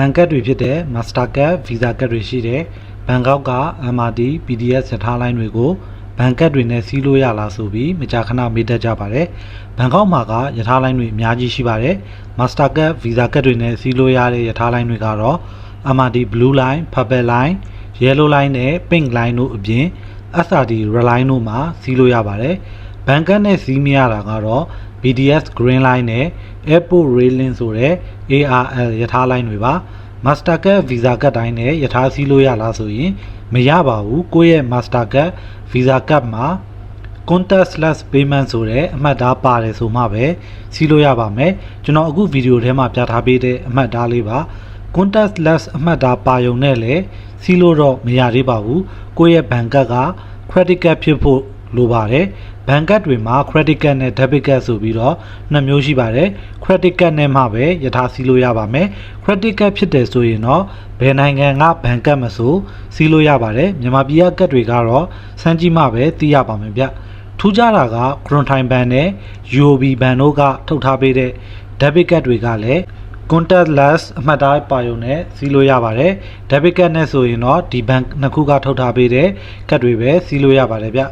ဘန်ကတ်တွေဖြစ်တဲ့ Mastercard Visa ကတ်တွေရှိတဲ့ဘန်ကောက်က MRT PDF ရထားလိုင်းတွေကိုဘန်ကတ်တွေနဲ့စီးလို့ရလားဆိုပြီးမကြာခဏမေးတတ်ကြပါတယ်ဘန်ကောက်မှာကရထားလိုင်းတွေအများကြီးရှိပါတယ် Mastercard Visa ကတ်တွေနဲ့စီးလို့ရတဲ့ရထားလိုင်းတွေကတော့ MRT Blue Line, Purple Line, Yellow Line နဲ့ Pink Line တို့အပြင် SRT Red Line တို့မှာစီးလို့ရပါတယ် ဘန်ကတ်နဲ့စီးမရတာကတော့ BDS Green Line နဲ့ Airport Railing ဆိုတဲ့ ARL ရထားလိုင်းတွေပါ Mastercard Visa ကတ်တိုင်းနဲ့ရထားစီးလို့ရလားဆိုရင်မရပါဘူးကိုယ့်ရဲ့ Mastercard Visa ကတ်မှာ contactless payment ဆိုတဲ့အမှတ်အသားပါတယ်ဆိုမှပဲစီးလို့ရပါမယ်ကျွန်တော်အခုဗီဒီယိုထဲမှာပြထားပေးတဲ့အမှတ်အသားလေးပါ contactless အမှတ်အသားပါယုံနဲ့လည်းစီးလို့တော့မရသေးပါဘူးကိုယ့်ရဲ့ဘဏ်ကတ်က credit card ဖြစ်ဖို့ လိုပါတယ်ဘဏ်ကတ်တွေမှာ credit card နဲ့ debit card ဆိုပြီးတော့နှစ်မျိုးရှိပါတယ် credit card နဲ့မှပဲယထာစီးလို့ရပါမယ် credit card ဖြစ်တယ်ဆိုရင်တော့ဘယ်နိုင်ငံကဘဏ်ကတ်မဆိုစီးလို့ရပါတယ်မြန်မာပြည်ကကတ်တွေကတော့စမ်းကြည့်မှပဲသိရပါမယ်ဗျထူးခြားတာက Quantum Bank နဲ့ UOB Bank တို့ကထုတ်ထားပေးတဲ့ debit card တွေကလည်း contactless အမှတ်အသားပါယုံနဲ့စီးလို့ရပါတယ် debit card နဲ့ဆိုရင်တော့ဒီ bank နှစ်ခုကထုတ်ထားပေးတဲ့ကတ်တွေပဲစီးလို့ရပါတယ်ဗျ